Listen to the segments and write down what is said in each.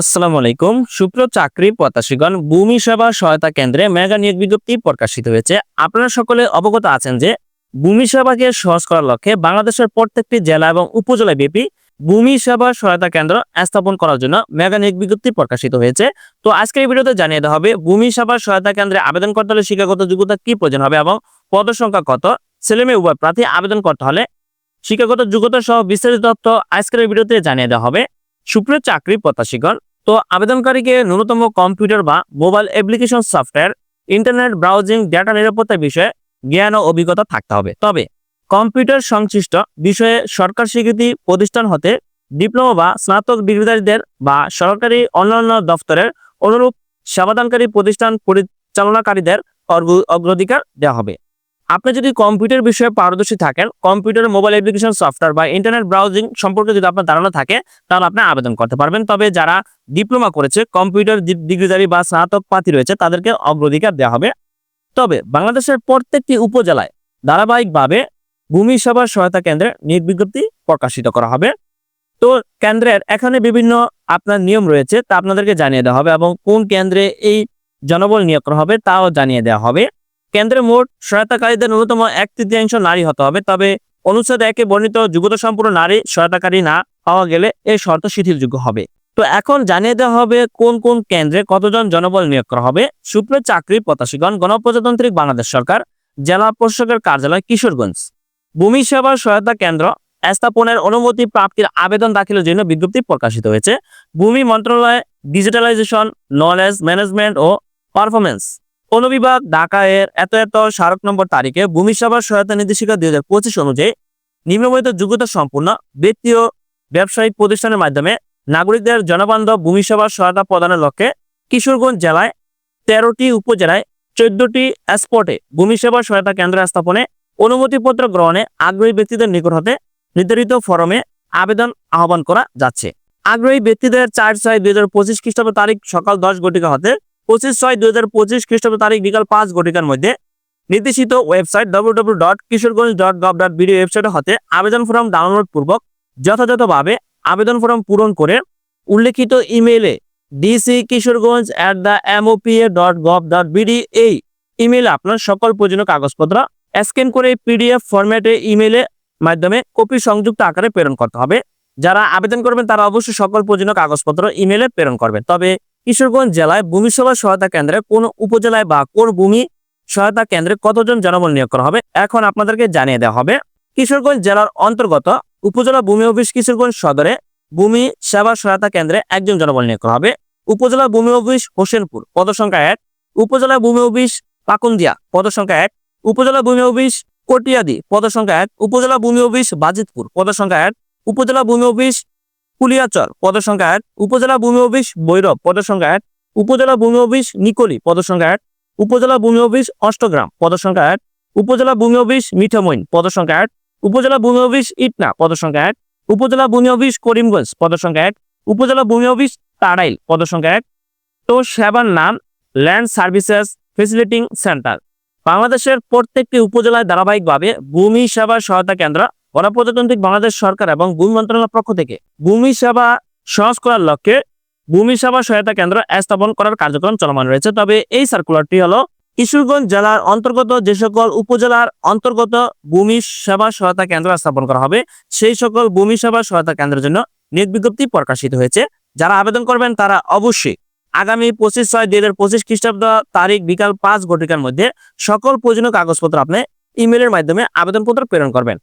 আসসালামু আলাইকুম। সুপ্র চাকরি প্রত্যাশীগণ, ভূমি সেবা সহায়তা কেন্দ্রে মেগা নিয়োগ বিজ্ঞপ্তি প্রকাশিত হয়েছে। আপনারা সকলে অবগত আছেন যে, ভূমি সেবাকে সহজ করার লক্ষ্যে বাংলাদেশের প্রত্যেকটি জেলা এবং উপজেলা ব্যাপী ভূমি সেবা সহায়তা কেন্দ্র স্থাপন করার জন্য মেগা নিয়োগ বিজ্ঞপ্তি প্রকাশিত হয়েছে। তো আজকের ভিডিওতে জানিয়ে দেওয়া হবে, ভূমি সেবা সহায়তা কেন্দ্রে আবেদন করতে হলে শিক্ষাগত যোগ্যতা কি প্রয়োজন হবে এবং পদ সংখ্যা কত? ছেলে মেয়ে, উভয় প্রার্থী আবেদন করতে হলে শিক্ষাগত যোগ্যতা সহ বিস্তারিত তথ্য আজকের ভিডিওতে জানিয়ে দেওয়া হবে। সুপ্রিয় চাকরি প্রত্যাশীগণ তো আবেদনকারীকে ন্যূনতম কম্পিউটার বা mobile application software, internet browsing, data নিরাপত্তা বিষয়ে জ্ঞান ও অভিজ্ঞতা থাকতে হবে। তবে কম্পিউটার সংশ্লিষ্ট বিষয়ে সরকার স্বীকৃতি প্রতিষ্ঠান হতে ডিপ্লোমা বা স্নাতক ডিগ্রিধারীদের বা সরকারি অন্যান্য দপ্তরের অনুরূপ সেবাদানকারী প্রতিষ্ঠান পরিচালনাকারীদের অগ্র- অগ্রাধিকার দেওয়া হবে। আপনি যদি কম্পিউটার বিষয়ে পারদর্শী থাকেন কম্পিউটার মোবাইল অ্যাপ্লিকেশন সফটওয়্যার বা ইন্টারনেট ব্রাউজিং সম্পর্কে যদি আপনার ধারণা থাকে, তাহলে আপনি আবেদন করতে পারবেন। তবে যারা ডিপ্লোমা করেছে কম্পিউটার ডিগ্রিধারী বা স্নাতক পাতি রয়েছে, তাদেরকে অগ্রাধিকার দেওয়া হবে। তবে বাংলাদেশের প্রত্যেকটি উপজেলায় ধারাবাহিকভাবে ভূমি সেবা সহায়তা কেন্দ্রের নিয়োগ বিজ্ঞপ্তি প্রকাশিত করা হবে। তো কেন্দ্রের এখানে বিভিন্ন আপনার নিয়ম রয়েছে, তা আপনাদেরকে জানিয়ে দেওয়া হবে এবং কোন কেন্দ্রে এই জনবল নিয়োগ করা হবে, তাও জানিয়ে দেওয়া হবে। কেন্দ্রে মোট সহায়তাকারীদের ন্যূনতম এক তৃতীয়াংশ নারী হতে হবে, তবে অনুচ্ছেদ একে বর্ণিত যোগ্যতা সম্পূর্ণ নারী সহায়তাকারী না পাওয়া গেলে এই শর্ত শিথিলযোগ্য হবে। তো এখন জানিয়ে দেওয়া হবে কোন কোন কেন্দ্রে কতজন জনবল নিয়োগ করা হবে। সুপ্রিয় চাকরি প্রত্যাশীগণ, গণপ্রজাতান্ত্রিক বাংলাদেশ সরকার, জেলা প্রশাসকের কার্যালয়, কিশোরগঞ্জ। ভূমি সেবা সহায়তা কেন্দ্র স্থাপনের অনুমতি প্রাপ্তির আবেদন দাখিলের জন্য বিজ্ঞপ্তি প্রকাশিত হয়েছে। ভূমি মন্ত্রণালয়, ডিজিটালাইজেশন, নলেজ, ম্যানেজমেন্ট ও পারফরমেন্স অনুবিভাগ ঢাকা এর এত এত স্মারক নম্বর তারিখে ভূমি সহায়তা নির্দেশিকা দুই হাজার পঁচিশ অনুযায়ী নিম্নবর্ণিত যোগ্যতা সম্পূর্ণ ব্যক্তি ও ব্যবসায়িক প্রতিষ্ঠানের মাধ্যমে নাগরিকদের জনবান্ধব ভূমি সহায়তা প্রদানের লক্ষ্যে কিশোরগঞ্জ জেলায় তেরোটি উপজেলায় চোদ্দটি স্পটে ভূমি সেবা সহায়তা কেন্দ্র স্থাপনে অনুমতিপত্র গ্রহণে আগ্রহী ব্যক্তিদের নিকট হতে নির্ধারিত ফরমে আবেদন আহ্বান করা যাচ্ছে। আগ্রহী ব্যক্তিদের চার ছয় দুই হাজার পঁচিশ খ্রিস্টাব্দ তারিখ সকাল দশ ঘটিকা হতে পঁচিশ ছয় দুই হাজার পঁচিশ খ্রিস্টাব্দ তারিখ বিকাল পাঁচ ঘটিকার মধ্যে নির্দেশিত website W W dot Kishoreganj dot gov dot BD ওয়েবসাইটে হতে আবেদন ফর্ম ডাউনলোড পূর্বক যথাযথভাবে আবেদন ফর্ম পূরণ করে উল্লেখিত ইমেইলে DC Kishoreganj at the MOPA dot gov dot BD এই ইমেইলে আপনার সকল প্রয়োজনীয় কাগজপত্র স্ক্যান করে পিডিএফ ফরম্যাটে ইমেইলে মাধ্যমে কপি সংযুক্ত আকারে প্রেরণ করতে হবে। যারা আবেদন করবেন তারা অবশ্যই সকল প্রয়োজনীয় কাগজপত্র ইমেইলে প্রেরণ করবেন। তবে কিশোরগঞ্জ জেলায় ভূমি সেবা সহায়তা কেন্দ্রে কোন উপজেলায় বা কোন ভূমি সহায়তা কেন্দ্রে কতজন জনবল নিয়োগ করা হবে, এখন আপনাদেরকে জানিয়ে দেওয়া হবে। কিশোরগঞ্জ জেলার অন্তর্গত উপজেলা ভূমি অফিস কিশোরগঞ্জ সদরে ভূমি সেবা সহায়তা কেন্দ্রে একজন জনবল নিয়োগ করা হবে। উপজেলা ভূমি অফিস হোসেনপুর, পদসংখ্যা এক। উপজেলা ভূমি অফিস পাকুন্দিয়া, পদসংখ্যা এক। উপজেলা ভূমি অফিস কটিয়াদি, পদসংখ্যা এক। উপজেলা ভূমি অফিস বাজিতপুর, পদসংখ্যা এক। উপজেলা ভূমি অফিস কুলিয়াচর পদসংখ্যা এক উপজেলা ভূমি অফিস বৈরব পদসংখ্যা এক উপজেলা ভূমি অফিস, নিকলি পদসংখ্যা এক উপজেলা ভূমি অফিস, অষ্টগ্রাম পদসংখ্যা এক উপজেলা ভূমি অফিস, মিঠামইন পদসংখ্যা এক উপজেলা ভূমি অফিস, ইটনা পদসংখ্যা এক উপজেলা ভূমি অফিস, করিমগঞ্জ পদসংখ্যা এক উপজেলা ভূমি অফিস, তারাইল পদসংখ্যা এক তো সেবার নাম, ল্যান্ড সার্ভিসেস ফেসিলিটিং সেন্টার। বাংলাদেশের প্রত্যেকটি উপজেলায় ধারাবাহিকভাবে ভূমি সেবা সহায়তা কেন্দ্র গণপ্রজাতান্ত্রিক বাংলাদেশ সরকার এবং ভূমি মন্ত্রণালয়ের পক্ষ থেকে ভূমি সেবা সহজ করার লক্ষ্যে ভূমি সেবা সহায়তা কেন্দ্র স্থাপন করার কার্যক্রম চলমান রয়েছে। তবে এই সার্কুলারটি হলো কিশোরগঞ্জ জেলার অন্তর্গত যে সকল উপজেলার অন্তর্গত ভূমি সেবা সহায়তা কেন্দ্র স্থাপন করা হবে, সেই সকল ভূমি সেবা সহায়তা কেন্দ্রের জন্য নিয়োগ বিজ্ঞপ্তি প্রকাশিত হয়েছে। যারা আবেদন করবেন তারা অবশ্যই আগামী পঁচিশ ছয় দুই হাজার পঁচিশ খ্রিস্টাব্দ তারিখ বিকাল পাঁচ ঘটিকার মধ্যে সকল প্রয়োজনীয় কাগজপত্র আপনি ইমেলের মাধ্যমে আবেদনপত্র প্রেরণ করবেন।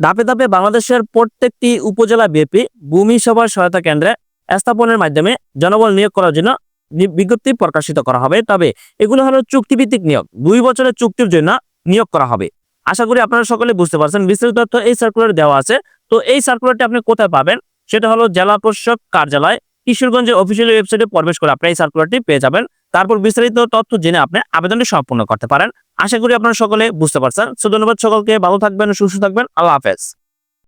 ধাপে ধাপে বাংলাদেশের প্রত্যেকটি উপজেলা ব্যাপী ভূমি সেবা সহায়তা কেন্দ্রে স্থাপনের মাধ্যমে জনবল নিয়োগ করার জন্য বিজ্ঞপ্তি প্রকাশিত করা হবে। তবে এগুলো হলো চুক্তিভিত্তিক নিয়োগ। দুই বছরের চুক্তির জন্য নিয়োগ করা হবে। আশা করি আপনারা সকলে বুঝতে পারছেন। বিস্তারিত তথ্য এই সার্কুলার দেওয়া আছে। তো এই সার্কুলারটি আপনি কোথায় পাবেন? সেটা হলো জেলা প্রশাসক কার্যালয়, কিশোরগঞ্জের অফিসিয়াল ওয়েবসাইটে প্রবেশ করে আপনি এই সার্কুলারটি পেয়ে যাবেন। তারপর বিস্তারিত তথ্য জেনে আপনি আবেদনটি সম্পূর্ণ করতে পারেন। আশা করি আপনারা সকলে বুঝতে পারছেন। সো ধন্যবাদ সকলকে, ভালো থাকবেন, সুস্থ থাকবেন। আল্লাহ হাফেজ।